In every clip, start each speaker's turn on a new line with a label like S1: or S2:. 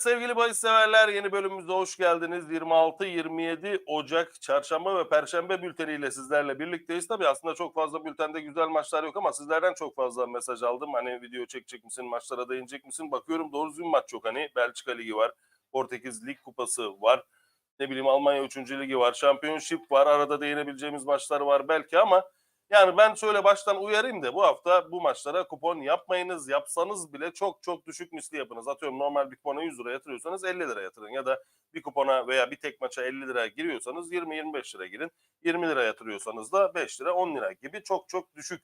S1: Sevgili bahis severler yeni bölümümüze hoş geldiniz. 26-27 Ocak çarşamba ve perşembe bülteniyle sizlerle birlikteyiz. Tabii aslında çok fazla bültende güzel maçlar yok ama sizlerden çok fazla mesaj aldım. Hani video çekecek misin, maçlara değinecek misin? Bakıyorum doğru düzgün maç yok. Hani Belçika Ligi var, Portekiz Lig Kupası var. Ne bileyim Almanya 3. Ligi var, Championship var. Arada değinebileceğimiz maçlar var belki ama yani ben şöyle baştan uyarayım da bu hafta bu maçlara kupon yapmayınız. Yapsanız bile çok çok düşük misli yapınız. Atıyorum normal bir kupona 100 lira yatırıyorsanız 50 lira yatırın. Ya da bir kupona veya bir tek maça 50 lira giriyorsanız 20-25 lira girin. 20 lira yatırıyorsanız da 5 lira 10 lira gibi çok çok düşük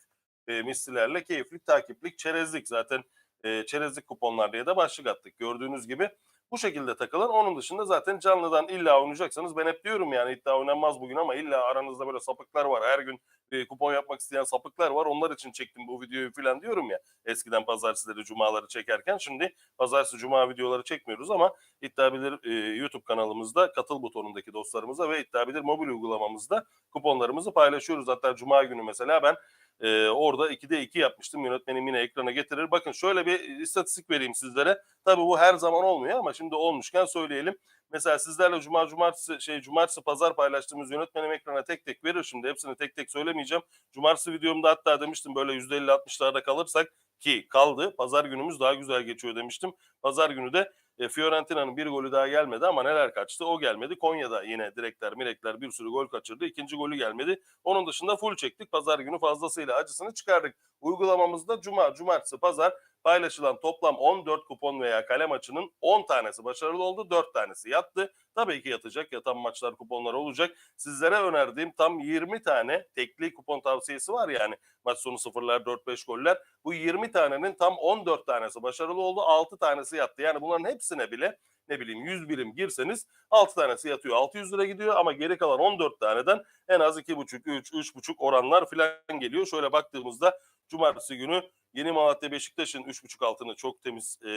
S1: e, mislilerle keyiflik, takiplik, çerezlik zaten e, çerezlik kuponlar diye de başlık attık. Gördüğünüz gibi bu şekilde takılın. Onun dışında zaten canlıdan illa oynayacaksanız ben hep diyorum yani iddia oynanmaz bugün ama illa aranızda böyle sapıklar var. Her gün e, kupon yapmak isteyen sapıklar var. Onlar için çektim bu videoyu falan diyorum ya. Eskiden pazartesileri, cumaları çekerken şimdi pazartesi, cuma videoları çekmiyoruz ama İddia Bilir e, YouTube kanalımızda katıl butonundaki dostlarımıza ve İddia Bilir mobil uygulamamızda kuponlarımızı paylaşıyoruz. Hatta cuma günü mesela ben e, orada 2'de 2 yapmıştım. Yönetmenim yine ekrana getirir. Bakın şöyle bir istatistik vereyim sizlere. Tabii bu her zaman olmuyor ama şimdi olmuşken söyleyelim. Mesela sizlerle cuma cumartesi şey cumartesi pazar paylaştığımız yönetmenim ekrana tek tek verir şimdi. Hepsini tek tek söylemeyeceğim. Cumartesi videomda hatta demiştim böyle %50-60'larda kalırsak ki kaldı. Pazar günümüz daha güzel geçiyor demiştim. Pazar günü de e, Fiorentina'nın bir golü daha gelmedi ama neler kaçtı o gelmedi. Konya'da yine direkler mirekler bir sürü gol kaçırdı. İkinci golü gelmedi. Onun dışında full çektik. Pazar günü fazlasıyla acısını çıkardık. Uygulamamızda cuma, cumartesi, pazar paylaşılan toplam 14 kupon veya kale maçının 10 tanesi başarılı oldu. 4 tanesi yattı. Tabii ki yatacak. Yatan maçlar kuponlar olacak. Sizlere önerdiğim tam 20 tane tekli kupon tavsiyesi var yani. Maç sonu sıfırlar, 4-5 goller. Bu 20 tanenin tam 14 tanesi başarılı oldu. 6 tanesi yattı. Yani bunların hepsine bile ne bileyim 100 birim girseniz 6 tanesi yatıyor 600 lira gidiyor ama geri kalan 14 taneden en az 2,5 3 3,5 oranlar falan geliyor. Şöyle baktığımızda cumartesi günü Yeni Malatya Beşiktaş'ın 3,5 altını çok temiz e,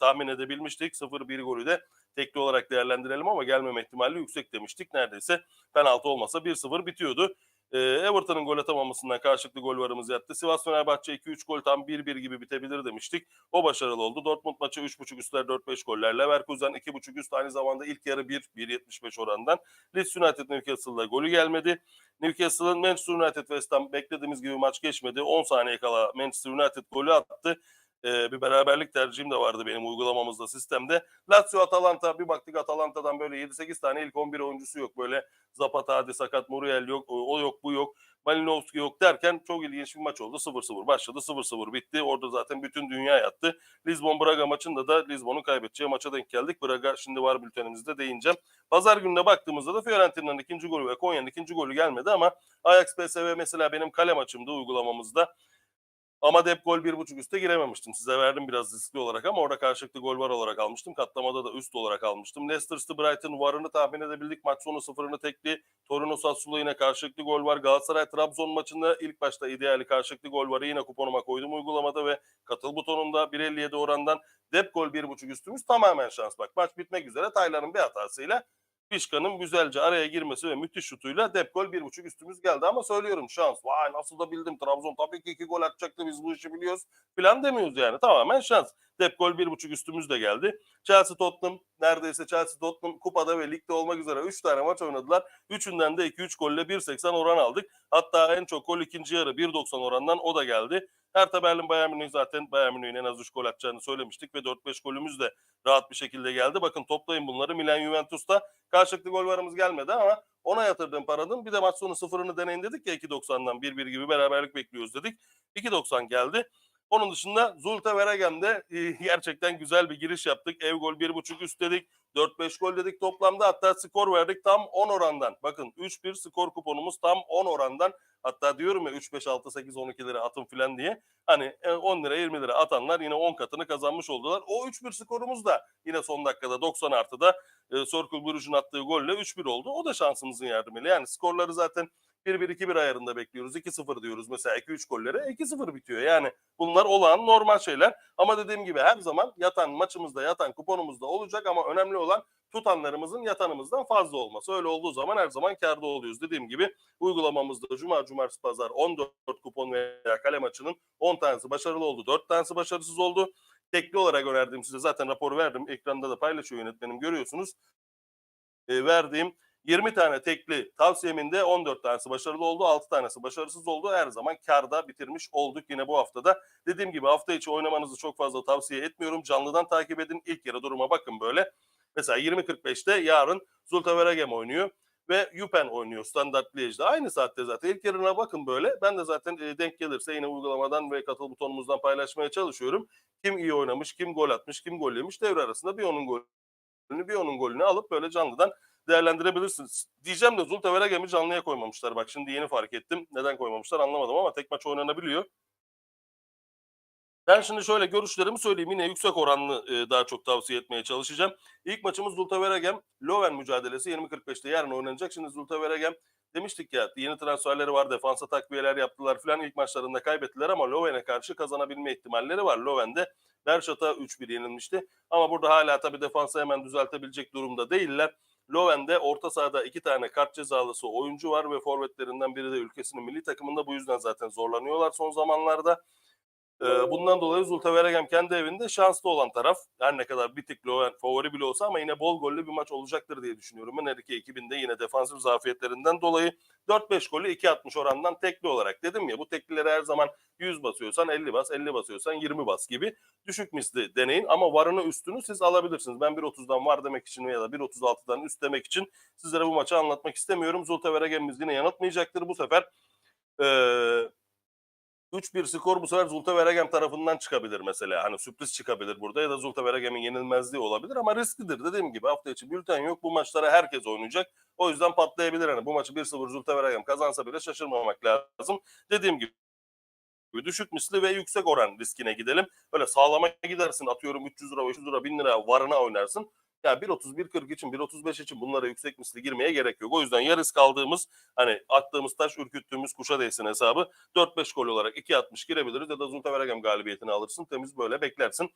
S1: tahmin edebilmiştik. 0-1 golü de tekli olarak değerlendirelim ama gelmeme ihtimali yüksek demiştik. Neredeyse penaltı olmasa 1-0 bitiyordu. E, Everton'ın gol atamamasından karşılıklı gol varımız yattı. Sivas Fenerbahçe 2-3 gol tam 1-1 gibi bitebilir demiştik. O başarılı oldu. Dortmund maçı 3.5 üstler 4-5 goller. Leverkusen 2.5 üst aynı zamanda ilk yarı 1 1.75 orandan. Leeds United Newcastle'da golü gelmedi. Newcastle'ın Manchester United West Ham beklediğimiz gibi maç geçmedi. 10 saniye kala Manchester United golü attı. Ee, bir beraberlik tercihim de vardı benim uygulamamızda sistemde. Lazio Atalanta bir baktık Atalanta'dan böyle 7-8 tane ilk 11 oyuncusu yok. Böyle Zapata hadi sakat Muriel yok o yok bu yok. Malinovski yok derken çok ilginç bir maç oldu. 0-0 başladı 0-0 bitti. Orada zaten bütün dünya yattı. Lisbon Braga maçında da Lisbon'un kaybedeceği maça denk geldik. Braga şimdi var bültenimizde değineceğim. Pazar gününe baktığımızda da Fiorentina'nın ikinci golü ve Konya'nın ikinci golü gelmedi ama Ajax PSV mesela benim kale maçımda uygulamamızda ama dep gol bir buçuk üste girememiştim. Size verdim biraz riskli olarak ama orada karşılıklı gol var olarak almıştım. Katlamada da üst olarak almıştım. Leicester City Brighton varını tahmin edebildik. Maç sonu sıfırını tekli. Torino Sassuolo yine karşılıklı gol var. Galatasaray Trabzon maçında ilk başta ideali karşılıklı gol varı yine kuponuma koydum uygulamada ve katıl butonunda 1.57 orandan dep gol bir buçuk üstümüz tamamen şans. Bak maç bitmek üzere Taylan'ın bir hatasıyla Pişkan'ın güzelce araya girmesi ve müthiş şutuyla dep gol bir buçuk üstümüz geldi ama söylüyorum şans. Vay nasıl da bildim Trabzon tabii ki iki gol atacaktı biz bu işi biliyoruz falan demiyoruz yani tamamen şans. Dep gol bir buçuk üstümüz de geldi. Chelsea Tottenham neredeyse Chelsea Tottenham kupada ve ligde olmak üzere 3 tane maç oynadılar. Üçünden de 2-3 golle 1.80 oran aldık. Hatta en çok gol ikinci yarı 1.90 orandan o da geldi. Hertha Berlin Bayern Münih zaten Bayern Münih'in en az 3 gol atacağını söylemiştik ve 4-5 golümüz de rahat bir şekilde geldi. Bakın toplayın bunları. Milan Juventus'ta karşılıklı gol varımız gelmedi ama ona yatırdığım paranın bir de maç sonu sıfırını deneyin dedik ya 2.90'dan 1-1 gibi beraberlik bekliyoruz dedik. 2.90 geldi. Onun dışında Zulte Veregem'de e, gerçekten güzel bir giriş yaptık. Ev gol 1.5 üst dedik. 4-5 gol dedik toplamda. Hatta skor verdik tam 10 orandan. Bakın 3-1 skor kuponumuz tam 10 orandan. Hatta diyorum ya 3, 5, 6, 8, 12 lira atın filan diye. Hani 10 lira 20 lira atanlar yine 10 katını kazanmış oldular. O 3-1 skorumuz da yine son dakikada 90 artıda e, Sorkul Buruj'un attığı golle 3-1 oldu. O da şansımızın yardımıyla. Yani skorları zaten 1-1-2-1 ayarında bekliyoruz. 2-0 diyoruz mesela 2-3 gollere 2-0 bitiyor. Yani bunlar olağan normal şeyler. Ama dediğim gibi her zaman yatan maçımızda yatan kuponumuzda olacak ama önemli olan tutanlarımızın yatanımızdan fazla olması. Öyle olduğu zaman her zaman karda oluyoruz. Dediğim gibi uygulamamızda cuma, cumartesi, pazar 14 kupon veya kale maçının 10 tanesi başarılı oldu. 4 tanesi başarısız oldu. Tekli olarak verdiğim size zaten raporu verdim. Ekranda da paylaşıyor yönetmenim görüyorsunuz. E, verdiğim 20 tane tekli tavsiyemin de 14 tanesi başarılı oldu, 6 tanesi başarısız oldu. Her zaman karda bitirmiş olduk yine bu haftada. Dediğim gibi hafta içi oynamanızı çok fazla tavsiye etmiyorum. Canlıdan takip edin. İlk yarı duruma bakın böyle. Mesela 20.45'te yarın Zultaveragem oynuyor ve Yupen oynuyor Standart Liège'de. Aynı saatte zaten. İlk yarına bakın böyle. Ben de zaten e, denk gelirse yine uygulamadan ve katıl butonumuzdan paylaşmaya çalışıyorum. Kim iyi oynamış, kim gol atmış, kim gol yemiş devre arasında bir onun golünü bir onun golünü alıp böyle canlıdan değerlendirebilirsiniz. Diyeceğim de Zultaveregem'i canlıya koymamışlar. Bak şimdi yeni fark ettim. Neden koymamışlar anlamadım ama tek maç oynanabiliyor. Ben şimdi şöyle görüşlerimi söyleyeyim. Yine yüksek oranlı e, daha çok tavsiye etmeye çalışacağım. İlk maçımız Zultaveregem. Loven mücadelesi 20.45'te yarın oynanacak. Şimdi Zultaveregem demiştik ya yeni transferleri var. Defansa takviyeler yaptılar filan. İlk maçlarında kaybettiler ama Loven'e karşı kazanabilme ihtimalleri var. Loven'de Derşat'a 3-1 yenilmişti. Ama burada hala tabii defansı hemen düzeltebilecek durumda değiller. Loven'de orta sahada iki tane kart cezalısı oyuncu var ve forvetlerinden biri de ülkesinin milli takımında. Bu yüzden zaten zorlanıyorlar son zamanlarda. Ee, bundan dolayı Zultaveregem kendi evinde şanslı olan taraf. Her ne kadar bir tık Loven favori bile olsa ama yine bol gollü bir maç olacaktır diye düşünüyorum. Ben iki ekibinde yine defansif zafiyetlerinden dolayı 4-5 golü 2.60 orandan tekli olarak dedim ya bu teklileri her zaman 100 basıyorsan 50 bas, 50 basıyorsan 20 bas gibi düşük misli deneyin ama varını üstünü siz alabilirsiniz. Ben 1.30'dan var demek için ya da 1.36'dan üst demek için sizlere bu maçı anlatmak istemiyorum. Zultaveregem'imiz yine yanıltmayacaktır bu sefer. Ee, 3-1 skor bu sefer Zulta Veregem tarafından çıkabilir mesela. Hani sürpriz çıkabilir burada ya da Zulta Veregem'in yenilmezliği olabilir ama risklidir. Dediğim gibi hafta içi bülten yok. Bu maçlara herkes oynayacak. O yüzden patlayabilir. Hani bu maçı 1-0 Zulta Veregem kazansa bile şaşırmamak lazım. Dediğim gibi düşük misli ve yüksek oran riskine gidelim. Böyle sağlama gidersin atıyorum 300 lira, 500 lira, 1000 lira varına oynarsın. Yani 1.30, 1.40 için, 1.35 için bunlara yüksek misli girmeye gerek yok. O yüzden ya risk aldığımız, hani attığımız taş ürküttüğümüz kuşa değsin hesabı 4-5 gol olarak 2.60 girebiliriz ya da Zultaveragem galibiyetini alırsın. Temiz böyle beklersin.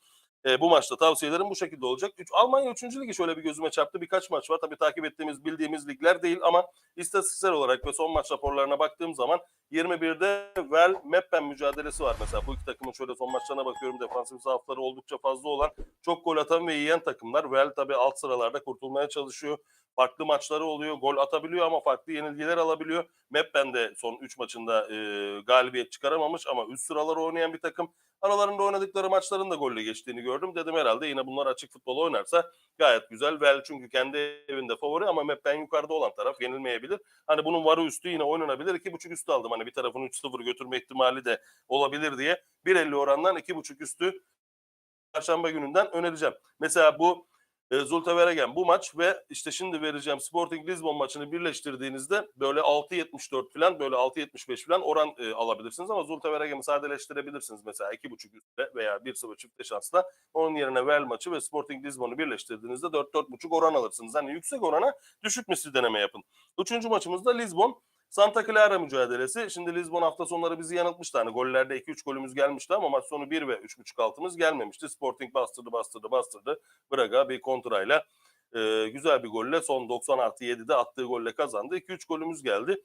S1: E, bu maçta tavsiyelerim bu şekilde olacak. Üç, Almanya 3. ligi şöyle bir gözüme çarptı. Birkaç maç var. Tabii takip ettiğimiz, bildiğimiz ligler değil ama istatistiksel olarak ve son maç raporlarına baktığım zaman 21'de Vel Meppen mücadelesi var mesela. Bu iki takımın şöyle son maçlarına bakıyorum. Defansif zaafları oldukça fazla olan, çok gol atan ve yiyen takımlar. Vel tabii alt sıralarda kurtulmaya çalışıyor. Farklı maçları oluyor. Gol atabiliyor ama farklı yenilgiler alabiliyor. Meppen de son 3 maçında e, galibiyet çıkaramamış ama üst sıraları oynayan bir takım. Aralarında oynadıkları maçların da golle geçtiğini gördüm. Dedim herhalde yine bunlar açık futbol oynarsa gayet güzel. Vel çünkü kendi evinde favori ama Meppen yukarıda olan taraf yenilmeyebilir. Hani bunun varı üstü yine oynanabilir. 2.5 üstü aldım. Hani bir tarafın 3-0 götürme ihtimali de olabilir diye. 1.50 orandan 2.5 üstü Perşembe gününden önereceğim. Mesela bu e, Zultaveregen bu maç ve işte şimdi vereceğim Sporting Lisbon maçını birleştirdiğinizde böyle 6.74 falan böyle 6.75 falan oran e, alabilirsiniz ama Zultaveregen'i sadeleştirebilirsiniz mesela 2.5 üstte veya 1-0 çifte şansla onun yerine Vel maçı ve Sporting Lisbon'u birleştirdiğinizde 4-4.5 oran alırsınız. Hani yüksek orana düşük misli deneme yapın. Üçüncü maçımızda Lisbon Santa Clara mücadelesi. Şimdi Lisbon hafta sonları bizi yanıltmıştı. Hani gollerde 2-3 golümüz gelmişti ama maç sonu 1 ve 3.5 altımız gelmemişti. Sporting bastırdı bastırdı bastırdı. Braga bir kontrayla e, güzel bir golle son 90 artı 7'de attığı golle kazandı. 2-3 golümüz geldi.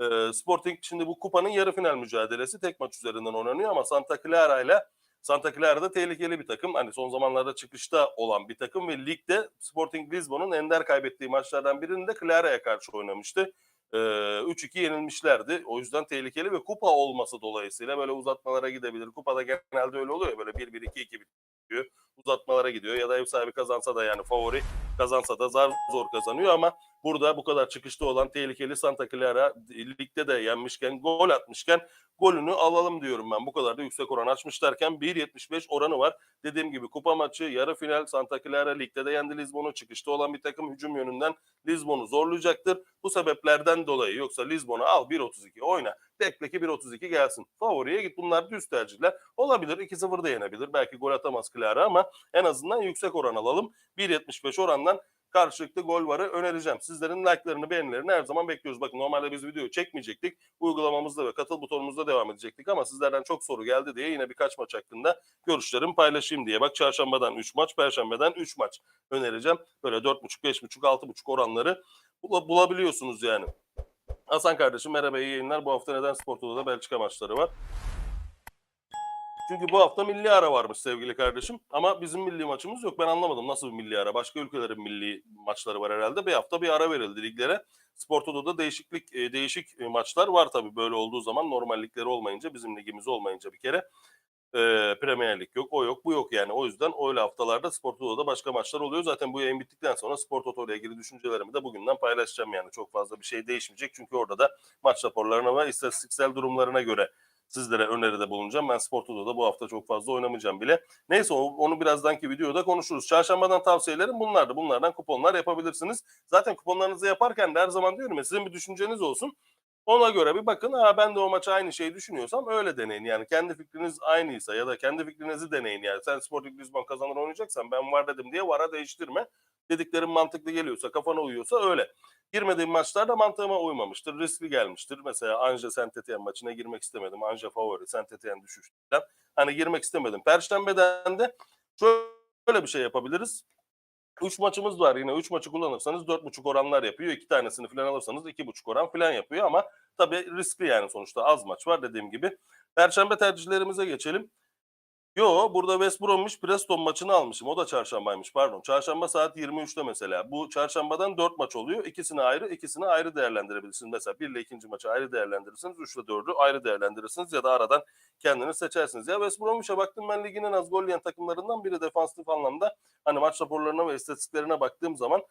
S1: E, Sporting şimdi bu kupanın yarı final mücadelesi tek maç üzerinden oynanıyor ama Santa Clara ile Santa Clara da tehlikeli bir takım. Hani son zamanlarda çıkışta olan bir takım ve ligde Sporting Lisbon'un ender kaybettiği maçlardan birinde Clara'ya karşı oynamıştı. Ee, 3-2 yenilmişlerdi. O yüzden tehlikeli ve kupa olması dolayısıyla böyle uzatmalara gidebilir. Kupada genelde öyle oluyor böyle 1-1-2-2 bitiyor. Uzatmalara gidiyor ya da ev sahibi kazansa da yani favori kazansa da zar zor kazanıyor ama burada bu kadar çıkışta olan tehlikeli Santa Clara ligde de yenmişken gol atmışken golünü alalım diyorum ben. Bu kadar da yüksek oran açmışlarken 1.75 oranı var. Dediğim gibi kupa maçı yarı final Santa Clara ligde de yendi Lisbon'u çıkışta olan bir takım hücum yönünden Lisbon'u zorlayacaktır. Bu sebeplerden dolayı yoksa Lisbon'u al 1.32 oyna. Bekle ki 1.32 gelsin. Favoriye git. Bunlar düz tercihler. Olabilir 2-0 da yenebilir. Belki gol atamaz Clara ama en azından yüksek oran alalım. 1.75 orandan karşılıklı gol varı önereceğim. Sizlerin like'larını, beğenilerini her zaman bekliyoruz. Bakın normalde biz video çekmeyecektik. Uygulamamızda ve katıl butonumuzda devam edecektik ama sizlerden çok soru geldi diye yine birkaç maç hakkında görüşlerimi paylaşayım diye. Bak çarşambadan 3 maç, perşembeden 3 maç önereceğim. Böyle 4.5, 5.5, 6.5 oranları bulabiliyorsunuz yani. Hasan kardeşim merhaba iyi yayınlar. Bu hafta neden Sporto'da da Belçika maçları var? Çünkü bu hafta milli ara varmış sevgili kardeşim. Ama bizim milli maçımız yok. Ben anlamadım nasıl bir milli ara. Başka ülkelerin milli maçları var herhalde. Bir hafta bir ara verildi liglere. Spor Toto'da değişiklik e, değişik e, maçlar var tabii böyle olduğu zaman normal ligleri olmayınca bizim ligimiz olmayınca bir kere e, Premier Lig yok o yok bu yok yani o yüzden öyle haftalarda Spor Toto'da başka maçlar oluyor zaten bu yayın bittikten sonra Spor Toto ile ilgili düşüncelerimi de bugünden paylaşacağım yani çok fazla bir şey değişmeyecek çünkü orada da maç raporlarına ve istatistiksel durumlarına göre sizlere öneride bulunacağım. Ben Spor Toto'da bu hafta çok fazla oynamayacağım bile. Neyse onu birazdanki videoda konuşuruz. Çarşambadan tavsiyelerim bunlardı. Bunlardan kuponlar yapabilirsiniz. Zaten kuponlarınızı yaparken de her zaman diyorum ya sizin bir düşünceniz olsun. Ona göre bir bakın. Ha ben de o maça aynı şeyi düşünüyorsam öyle deneyin. Yani kendi fikriniz aynıysa ya da kendi fikrinizi deneyin. Yani sen Sporting Lisbon kazanır oynayacaksan ben var dedim diye vara değiştirme. Dediklerim mantıklı geliyorsa, kafana uyuyorsa öyle. Girmediğim maçlarda mantığıma uymamıştır. Riskli gelmiştir. Mesela Anja Saint Etienne maçına girmek istemedim. Anja favori, Saint Etienne düşüştü falan. Hani girmek istemedim. Perşembeden de şöyle bir şey yapabiliriz. 3 maçımız var yine 3 maçı kullanırsanız 4.5 oranlar yapıyor. 2 tanesini falan alırsanız 2.5 oran falan yapıyor ama tabii riskli yani sonuçta az maç var dediğim gibi. Perşembe tercihlerimize geçelim. Yo burada West Bromwich Preston maçını almışım. O da çarşambaymış pardon. Çarşamba saat 23'te mesela. Bu çarşambadan 4 maç oluyor. İkisini ayrı, ikisini ayrı değerlendirebilirsiniz. Mesela 1 ile 2. maçı ayrı değerlendirirsiniz. 3 ile 4'ü ayrı değerlendirirsiniz ya da aradan kendiniz seçersiniz. Ya West Bromwich'e baktım ben ligin en az gol yiyen takımlarından biri defansif anlamda. Hani maç raporlarına ve istatistiklerine baktığım zaman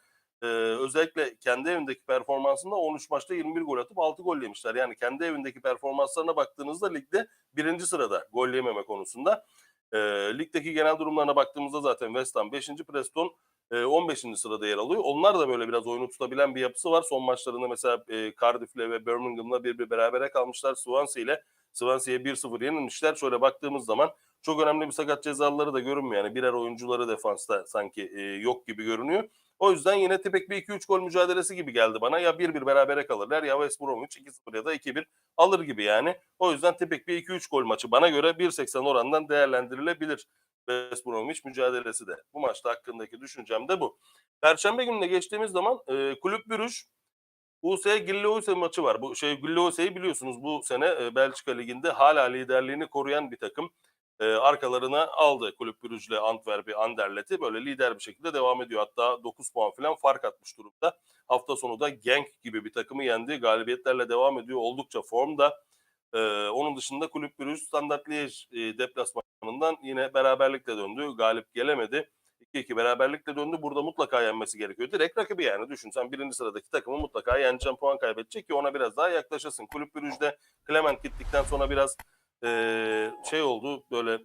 S1: ee, özellikle kendi evindeki performansında 13 maçta 21 gol atıp 6 gol yemişler. Yani kendi evindeki performanslarına baktığınızda ligde birinci sırada gol yememe konusunda. E, ligdeki genel durumlarına baktığımızda zaten West Ham 5. Preston e, 15. sırada yer alıyor. Onlar da böyle biraz oyunu tutabilen bir yapısı var. Son maçlarında mesela e, Cardiff'le ve Birmingham'la bir bir berabere kalmışlar. Swansea ile Swansea'ye 1-0 yenilmişler. Şöyle baktığımız zaman çok önemli bir sakat cezaları da görünmüyor. Yani birer oyuncuları defansta sanki e, yok gibi görünüyor. O yüzden yine tipik bir 2-3 gol mücadelesi gibi geldi bana. Ya 1-1 berabere kalırlar ya West Bromwich 2-0 ya da 2-1 alır gibi yani. O yüzden tipik bir 2-3 gol maçı bana göre 1.80 orandan değerlendirilebilir. West Bromwich mücadelesi de. Bu maçta hakkındaki düşüncem de bu. Perşembe gününe geçtiğimiz zaman e, Kulüp Bürüş US Gilloise maçı var. Bu şey Gilloise'yi biliyorsunuz bu sene e, Belçika Ligi'nde hala liderliğini koruyan bir takım e, arkalarına aldı Kulüp Brüj'le Antwerp'i, Anderlet'i böyle lider bir şekilde devam ediyor. Hatta 9 puan falan fark atmış durumda. Hafta sonu da Genk gibi bir takımı yendi. Galibiyetlerle devam ediyor. Oldukça formda. E, onun dışında Kulüp Brüj Standard Liège e, deplasmanından yine beraberlikle döndü. Galip gelemedi. 2-2 beraberlikle döndü. Burada mutlaka yenmesi gerekiyor. Direkt rakibi yani. Düşün sen birinci sıradaki takımı mutlaka yeneceğim puan kaybedecek ki ona biraz daha yaklaşasın. Kulüp Brüj'de Clement gittikten sonra biraz e, şey oldu böyle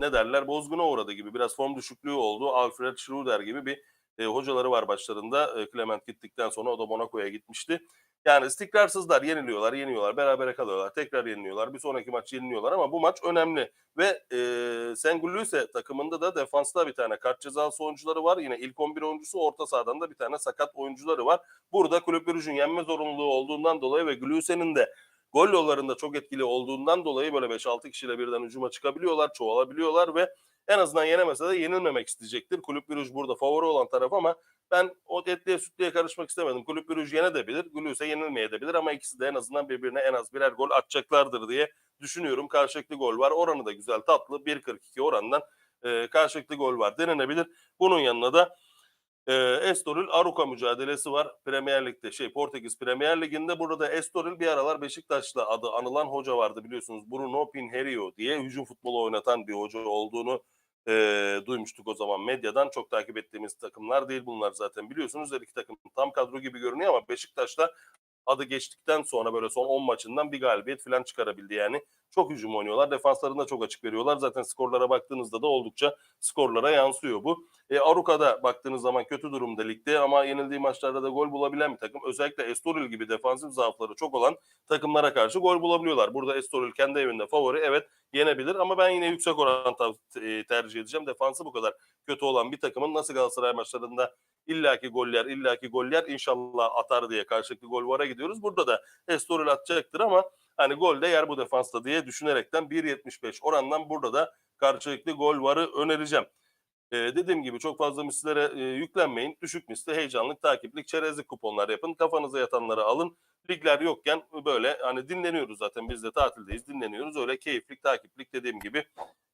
S1: ne derler bozguna uğradı gibi biraz form düşüklüğü oldu. Alfred Schroeder gibi bir e, hocaları var başlarında. E, Clement gittikten sonra o da Monaco'ya gitmişti. Yani istikrarsızlar, yeniliyorlar, yeniyorlar, berabere kalıyorlar, tekrar yeniliyorlar. Bir sonraki maç yeniliyorlar ama bu maç önemli. Ve e, Sengulüse takımında da defansta bir tane kart cezası oyuncuları var. Yine ilk 11 oyuncusu, orta sahadan da bir tane sakat oyuncuları var. Burada Kulüp Brugge'ün yenme zorunluluğu olduğundan dolayı ve Gülüse'nin de gol yollarında çok etkili olduğundan dolayı böyle 5-6 kişiyle birden hücuma çıkabiliyorlar, çoğalabiliyorlar ve en azından yenemese de yenilmemek isteyecektir. Kulüp Brugge burada favori olan taraf ama ben o etliye sütlüye karışmak istemedim. Kulüp Brugge yenebilir, Gülüse yenilmeyebilir ama ikisi de en azından birbirine en az birer gol atacaklardır diye düşünüyorum. Karşılıklı gol var. Oranı da güzel, tatlı. 1.42 orandan e, karşılıklı gol var denenebilir. Bunun yanına da e, Estoril Aruka mücadelesi var. Premier Lig'de şey Portekiz Premier Ligi'nde. Burada Estoril bir aralar Beşiktaş'la adı anılan hoca vardı biliyorsunuz. Bruno Pinheiro diye hücum futbolu oynatan bir hoca olduğunu e, duymuştuk o zaman medyadan. Çok takip ettiğimiz takımlar değil bunlar zaten. Biliyorsunuz her iki takım tam kadro gibi görünüyor ama Beşiktaş'ta adı geçtikten sonra böyle son 10 maçından bir galibiyet falan çıkarabildi yani. Çok hücum oynuyorlar. Defanslarında çok açık veriyorlar. Zaten skorlara baktığınızda da oldukça skorlara yansıyor bu. E, Aruka'da baktığınız zaman kötü durumda ligde ama yenildiği maçlarda da gol bulabilen bir takım. Özellikle Estoril gibi defansif zaafları çok olan takımlara karşı gol bulabiliyorlar. Burada Estoril kendi evinde favori. Evet yenebilir ama ben yine yüksek oran e, tercih edeceğim. Defansı bu kadar kötü olan bir takımın nasıl Galatasaray maçlarında illaki goller illaki goller inşallah atar diye karşılıklı gol vara gidiyoruz. Burada da Estoril atacaktır ama hani gol de yer bu defansta diye düşünerekten 1.75 orandan burada da karşılıklı gol varı önereceğim. Ee, dediğim gibi çok fazla mislere e, yüklenmeyin. Düşük misli, heyecanlık, takiplik, çerezlik kuponlar yapın. Kafanıza yatanları alın. Ligler yokken böyle hani dinleniyoruz zaten biz de tatildeyiz dinleniyoruz. Öyle keyiflik, takiplik dediğim gibi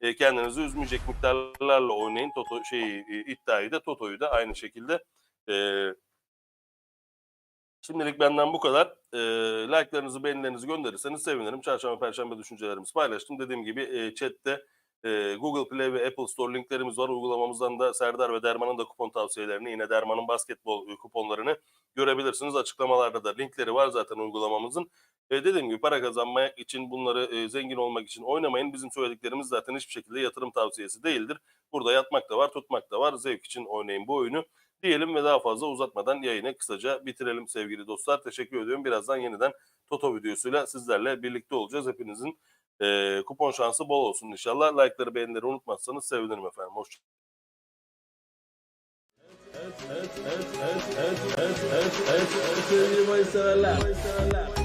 S1: e, kendinizi üzmeyecek miktarlarla oynayın. Toto şeyi e, iddiayı da Toto'yu da aynı şekilde. E, şimdilik benden bu kadar. E, like'larınızı, beğenilerinizi gönderirseniz sevinirim. Çarşamba, Perşembe düşüncelerimizi paylaştım. Dediğim gibi e, chatte e, Google Play ve Apple Store linklerimiz var. Uygulamamızdan da Serdar ve Derman'ın da kupon tavsiyelerini yine Derman'ın basketbol kuponlarını görebilirsiniz. Açıklamalarda da linkleri var zaten uygulamamızın. E, dediğim gibi para kazanmak için bunları e, zengin olmak için oynamayın. Bizim söylediklerimiz zaten hiçbir şekilde yatırım tavsiyesi değildir. Burada yatmak da var, tutmak da var. Zevk için oynayın bu oyunu. Diyelim ve daha fazla uzatmadan yayını kısaca bitirelim sevgili dostlar. Teşekkür ediyorum. Birazdan yeniden Toto videosuyla sizlerle birlikte olacağız. Hepinizin e, kupon şansı bol olsun inşallah. Like'ları beğenileri unutmazsanız sevinirim efendim. Hoşçakalın.
S2: Evet, evet, evet, evet, evet, evet, evet, sevgili Mayıs severler.